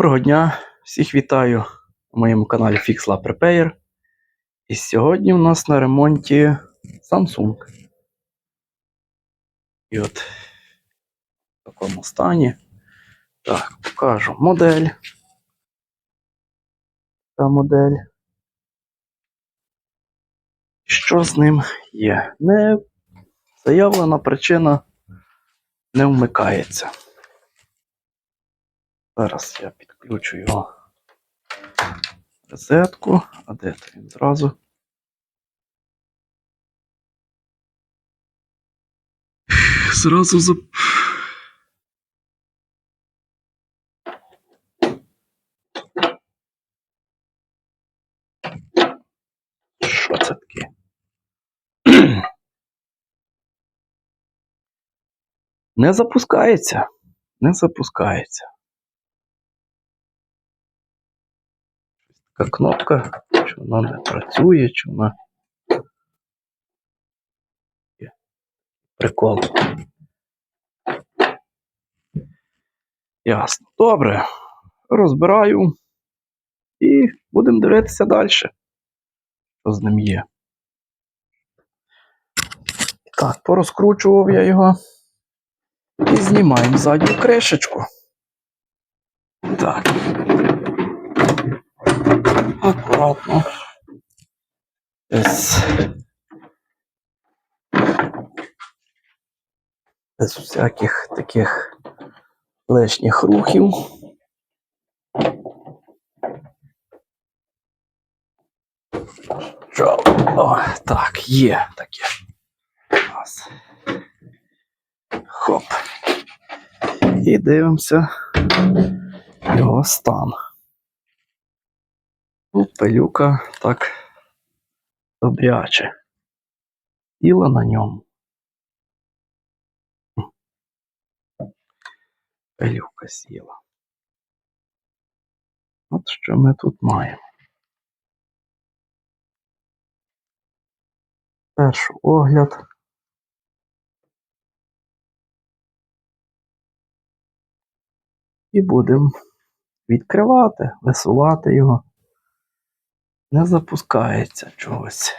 Доброго дня! Всіх вітаю на моєму каналі FixLab Repair. І сьогодні у нас на ремонті Samsung. І от в такому стані. Так, покажу модель. Та модель. Що з ним є? Не заявлена причина не вмикається. Зараз я підключу його розетку. А де то він зразу? Зразу за. Що це таке? Не запускається. Не запускається. Така кнопка, чи вона не працює, чи вона. Прикол. Ясно. Добре. Розбираю і будемо дивитися далі. Що з ним є. Так, порозкручував я його. І знімаємо задню кришечку. Так. Акуратно. Без, без всяких таких лишніх рухів. О, так, є таке. Хоп. І дивимося його стан. Ну, пилюка так добряче. Іла на ньому. Пилюка сіла. От що ми тут маємо. Перший огляд. І будемо відкривати, висувати його. Не запускається чогось.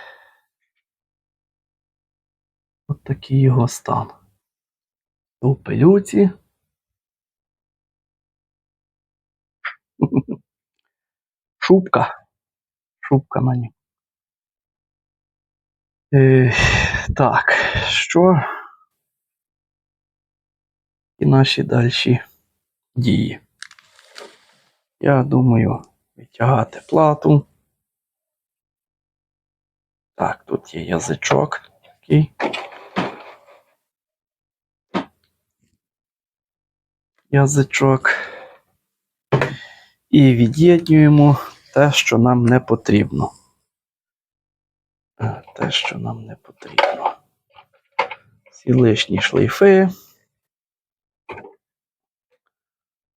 От такий його стан. У пилюці. Шубка. Шубка на ній. Е, так, що? І наші дальші дії. Я думаю, витягати плату. Так, тут є язичок такий. Язичок. І від'єднюємо те, що нам не потрібно. Е, Те, що нам не потрібно. Всі лишні шлейфи.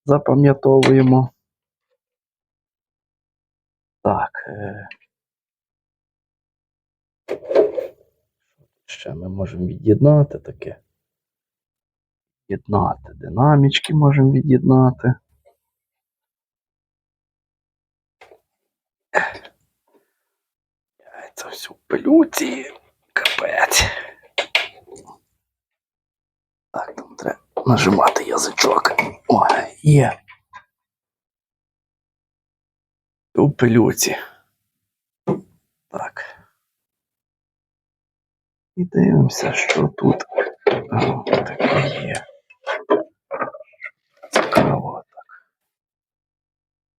Запам'ятовуємо. Так. Ще ми можемо від'єднати таке. Від'єднати. Динамічки можемо від'єднати. Це все в пилюці. Капець. Так, там треба нажимати язичок. О, є. У пилюці. Так. І дивимося, що тут таке є. Цікаво так.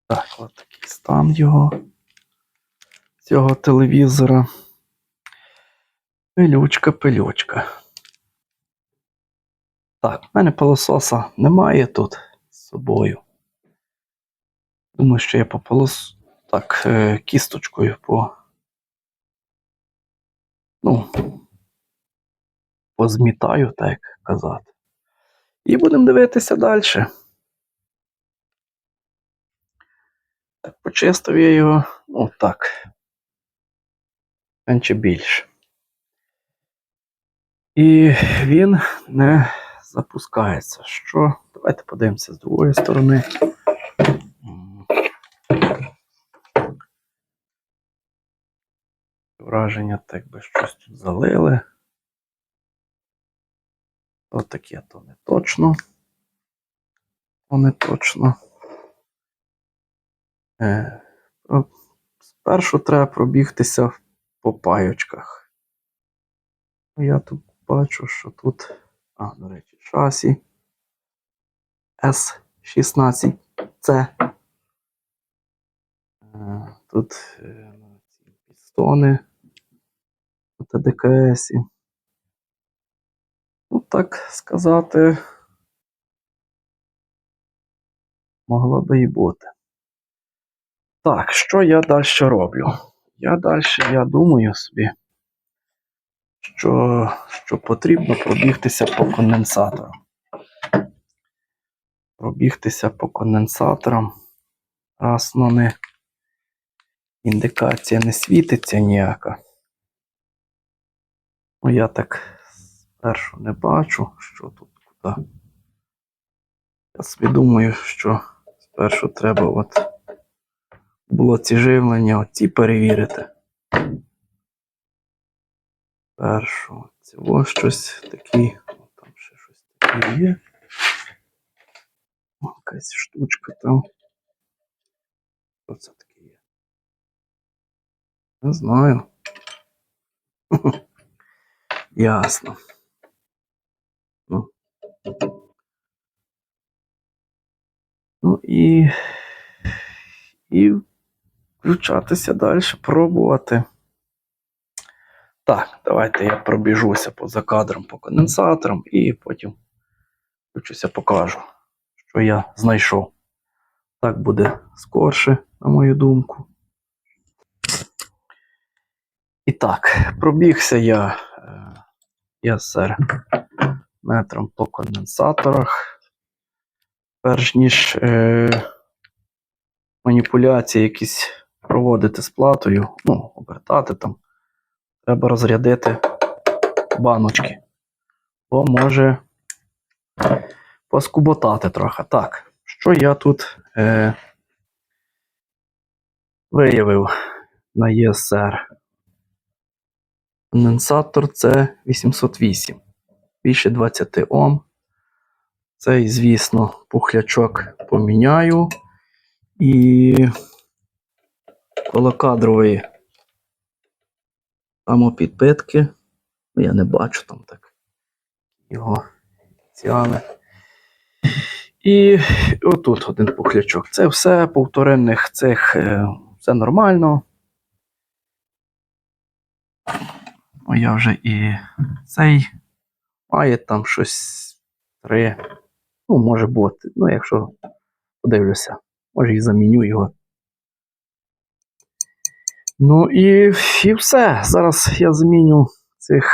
Так, от такий стан його. Цього телевізора. Пилючка, пилючка. Так, в мене пилососа немає тут з собою. Думаю, що я по полос... Так, е, кісточкою по. Ну, позмітаю, так як казати. І будемо дивитися далі. Так, почистив я його, ну так. Менше більше. І він не запускається. Що? Давайте подивимося з другої сторони. Враження, так би щось тут залили. От таке то не точно. То не точно. Е, спершу треба пробігтися по пайочках. Я тут бачу, що тут, а, до речі, шасі S16C. Е, Тут е, ну, ці пістони на ТДКС. Ну, так сказати, могло би і бути. Так, що я далі роблю? Я далі, я думаю собі, що, що потрібно пробігтися по конденсаторам. Пробігтися по конденсаторам. Раз ну не індикація не світиться ніяка. Ну, я так спершу не бачу, що тут куди. Я собі думаю, що спершу треба от в блоці живлення оці перевірити. Першу. Ось щось таке. О, Там ще щось таке є. О, Якась штучка там. Що це таке є? Не знаю. Ясно. Ну. І, і включатися далі, пробувати. Так, давайте я пробіжуся поза кадром по конденсаторам і потім включуся, покажу, що я знайшов. Так буде скорше, на мою думку. І так, пробігся я е, ЄСР метром по конденсаторах. Перш ніж е, маніпуляції якісь проводити з платою, ну, обертати там, треба розрядити баночки. Бо може поскуботати трохи. Так, що я тут е, виявив на ЄСР? Конденсатор це 808. Більше 20 Ом. Цей, звісно, пухлячок поміняю. І колокадрової самопідпитки. Ну, я не бачу там так його ініціали. І отут один пухлячок. Це все повторенних цих, е, все нормально. Ну, я вже і цей має там щось три. Ну, може бути. Ну, якщо подивлюся, може і заміню його. Ну і, і все. Зараз я заміню цих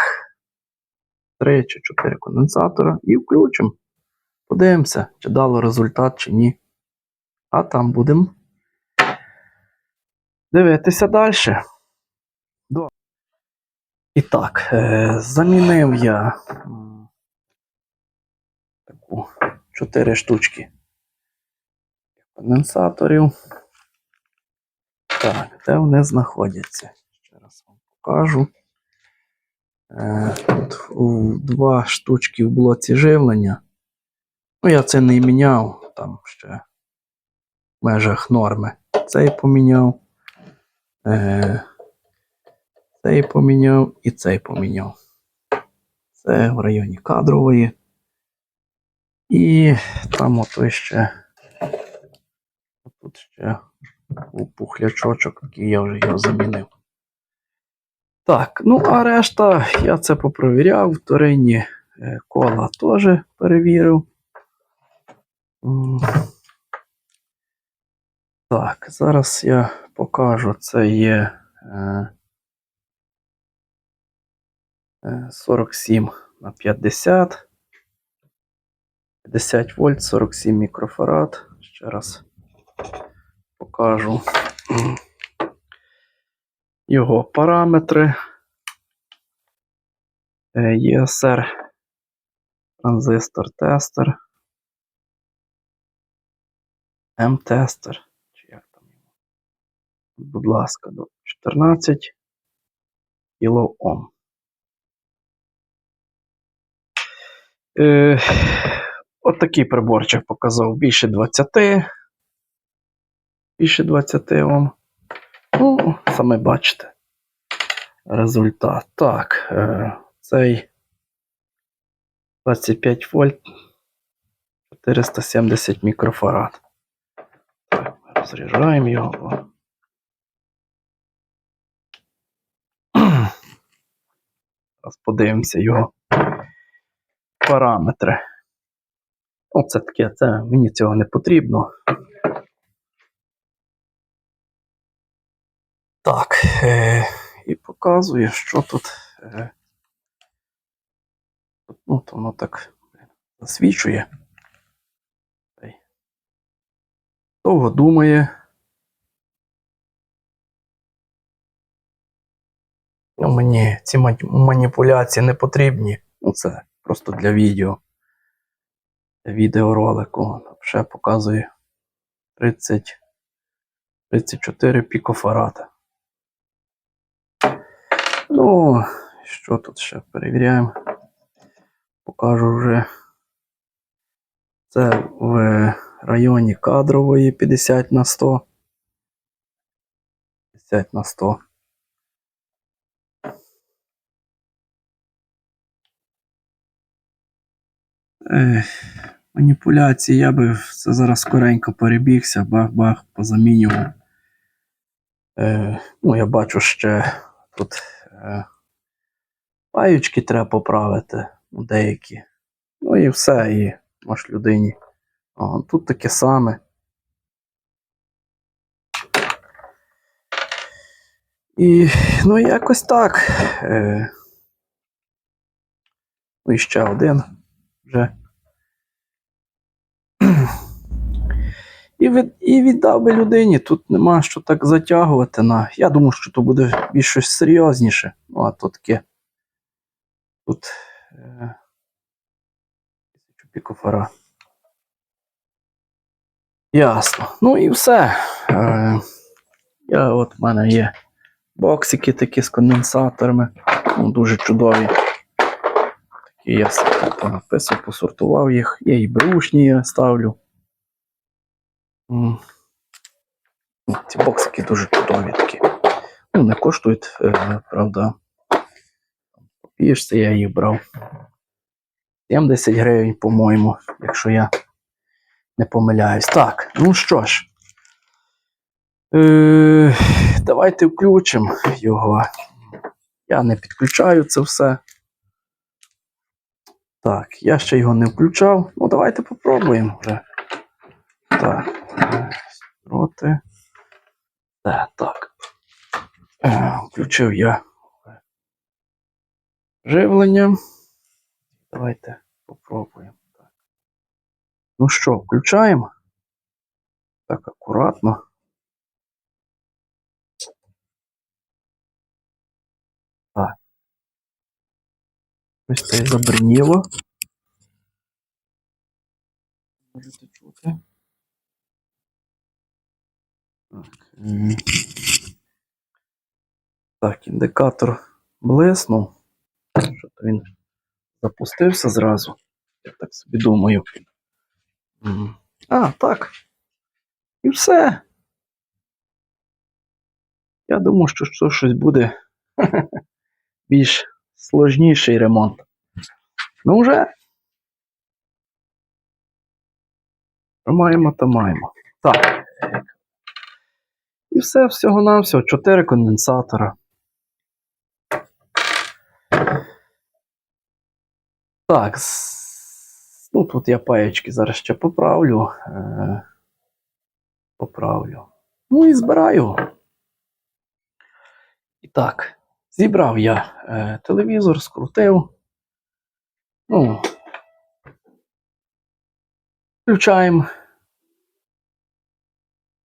три чи чотири конденсатора і включимо. Подивимося, чи дало результат, чи ні. А там будемо дивитися далі. І так, е, замінив я таку 4 штучки конденсаторів. Так, де вони знаходяться? Ще раз вам покажу. Е, Тут два штучки в блоці живлення. Ну, я це не міняв, там ще в межах норми. Цей поміняв. Е, цей поміняв і цей поміняв. Це в районі кадрової. І там ото ще. Тут ще пухлячочок, який я вже його замінив. Так, ну а решта я це попровіряв. Вторинні е, кола теж перевірив. Так, зараз я покажу, це є. Е, 47 на 50. 50 вольт, 47 мікрофарад. Ще раз покажу його параметри. Е, ESR транзистор тестер. М-тестер. Чи як там його? Будь ласка, до 14 кілоом. Е, от такий приборчик показав більше 20. Більше 20 Ом. Ну, саме бачите. Результат. Так, е, цей 25 вольт 470 мікрофарад. Так, розряджаємо його. Зараз подивимося його параметри. Оце таке, це мені цього не потрібно. Так, е, і показує, що тут. Е, ну, воно так засвічує. Довго думає. Ну, мені ці маніпуляції не потрібні. Ну, це просто для відео. Для відеоролику. Ще показує 30, 34 пікофарада. Ну, що тут ще перевіряємо? Покажу вже. Це в районі кадрової 50 на 100. 50 на 100. Маніпуляції, я би це зараз скоренько перебігся, бах-бах, позамінював. Е, ну, я бачу ще тут е, паючки треба поправити, ну, деякі. Ну і все, і може людині. О, тут таке саме. І ну якось так. Е, ну і ще один вже. І, від, і віддав би людині. Тут нема що так затягувати на. Я думав, що то буде більш щось серйозніше. Ну, а то таке. Тут е, пікофара. Ясно. Ну і все. Е, я, от в мене є боксики такі з конденсаторами. Ну, дуже чудові. Такі я понаписав, посортував їх. Є і брушні я ставлю. Ну, Ці боксики дуже чудові такі. Ну, не коштують, е, правда. Пішся, я їх брав. 70 гривень, по-моєму, якщо я не помиляюсь. Так, ну що ж. Е, давайте включимо його. Я не підключаю це все. Так, я ще його не включав. Ну, давайте попробуємо вже. Так. е, Проти. Так, так. Е, Включив я живлення. Давайте попробуємо. Так. Ну що, включаємо? Так, акуратно. Так. Ось це забриніло. Можете чути. Так. Так, індикатор блиснув. Що-то він запустився зразу. Я так собі думаю. А, так. І все. Я думав, що щось буде більш сложніший ремонт. Ну вже. Маємо, то маємо. Так. І все, всього-навсього. Чотири конденсатора. Так. Ну, тут я паєчки зараз ще поправлю. Е, поправлю. Ну і збираю. І так, зібрав я е, телевізор, скрутив. Ну, включаємо.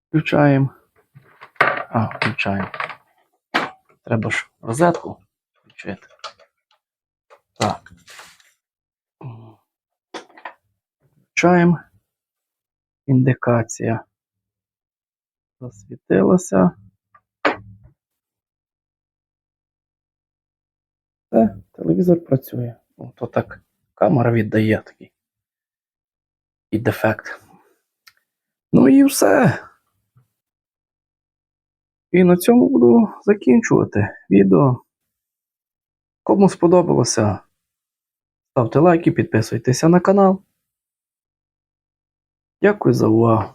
Включаємо. А, включаємо. Треба ж розетку включити. Так. Включаємо. Індикація засвітилося. Все, телевізор працює. То так камера віддає такий. І дефект. Ну і все. І на цьому буду закінчувати відео. Кому сподобалося, ставте лайки, підписуйтеся на канал. Дякую за увагу.